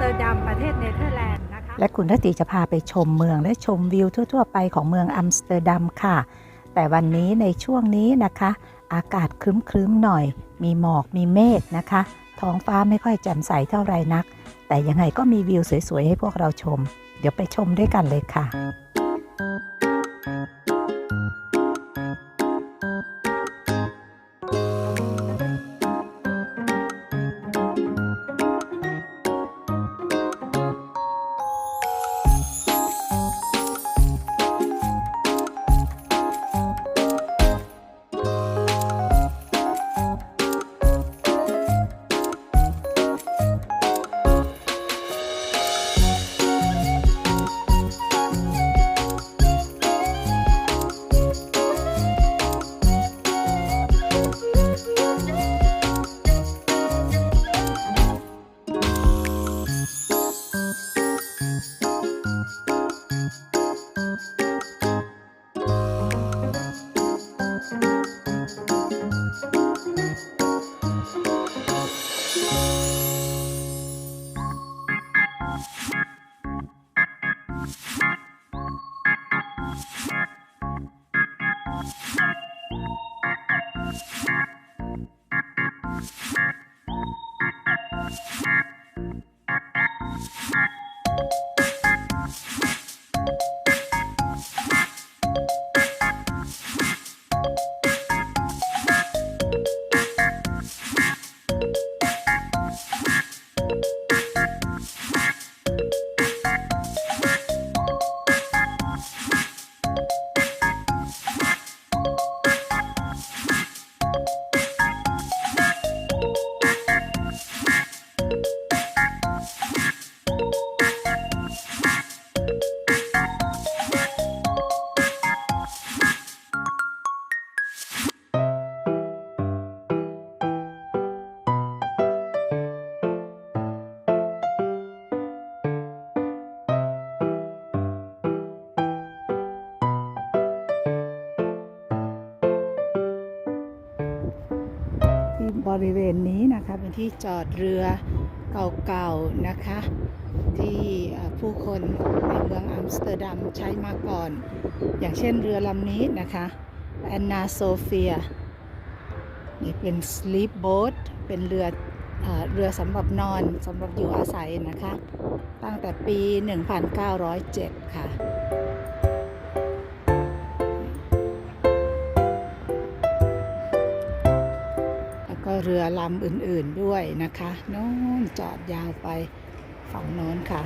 เตอร์ดัมประเทศเนเธอร์แลนด์นะคะและคุณทัติจะพาไปชมเมืองและชมวิวทั่ว ๆ ไปของเมืองอัมสเตอร์ดัมค่ะ แต่วันนี้ในช่วงนี้นะคะ อากาศครึ้มๆหน่อย มีหมอกมีเมฆนะคะ ท้องฟ้าไม่ค่อยแจ่มใสเท่าไรนัก แต่ยังไงก็มีวิวสวยๆให้พวกเราชม เดี๋ยวไปชมด้วยกันเลยค่ะ บริเวณนี้นะคะเป็นที่จอดเรือเก่าๆนะคะ ที่ผู้คนในเมืองอัมสเตอร์ดัมใช้มาก่อน อย่างเช่นเรือลำนี้นะคะแอนนาโซเฟียนี่เป็นสลีปโบ๊ทเป็นเรืออเรือสำหรับนอนสำหรับอยู่อาศัยนะคะ ตั้งแต่ปี 1907 ค่ะ ก็เรือลำอื่นๆด้วยนะคะ โน้นจอดยาวไปฝั่งโน้นค่ะ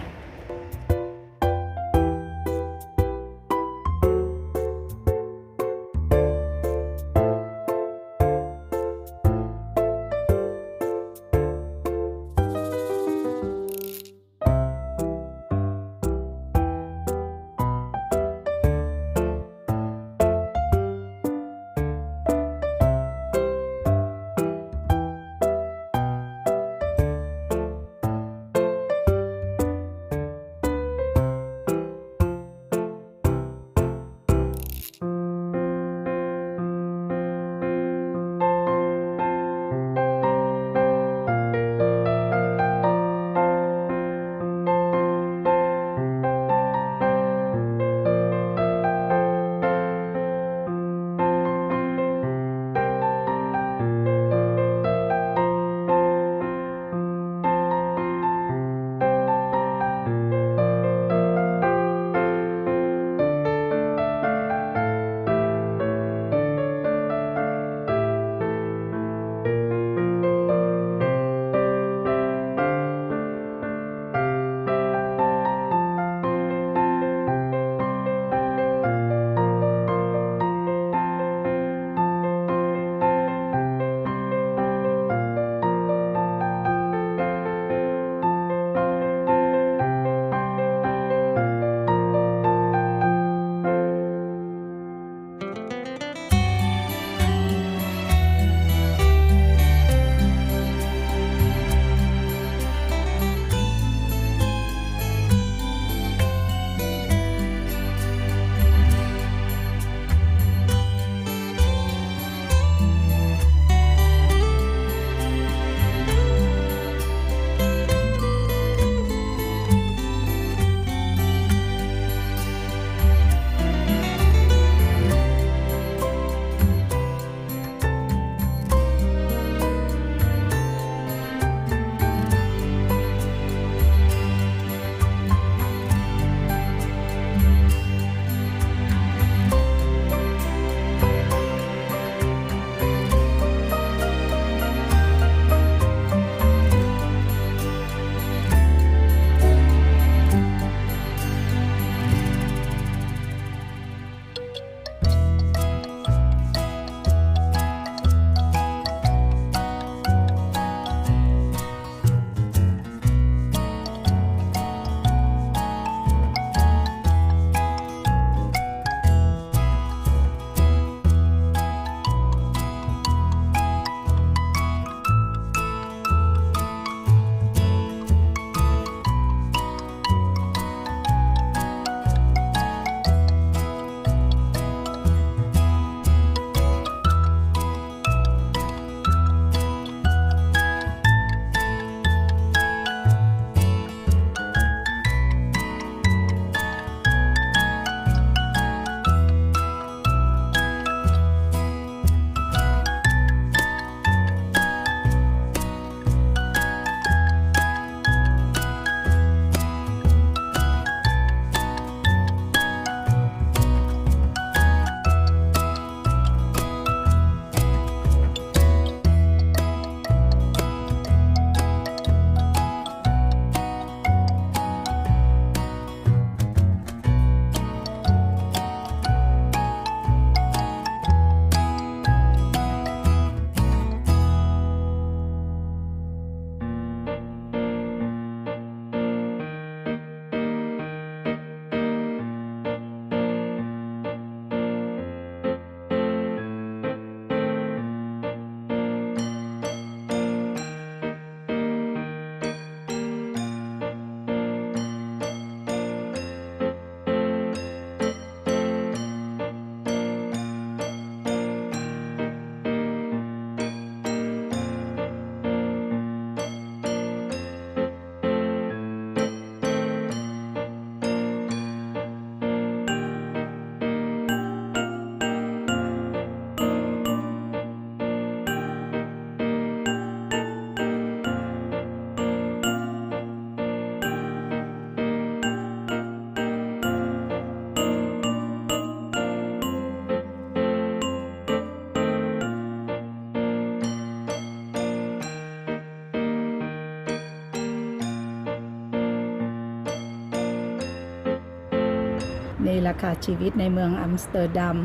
แหละค่ะชีวิตในเมืองอัมสเตอร์ดัม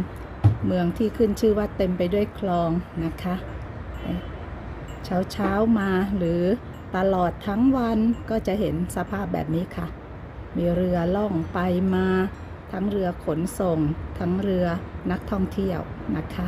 เมืองที่ขึ้นชื่อว่าเต็มไปด้วยคลองนะคะ เช้าเช้ามาหรือตลอดทั้งวันก็จะเห็นสภาพแบบนี้ค่ะ มีเรือล่องไปมา ทั้งเรือขนส่ง ทั้งเรือนักท่องเที่ยวนะคะ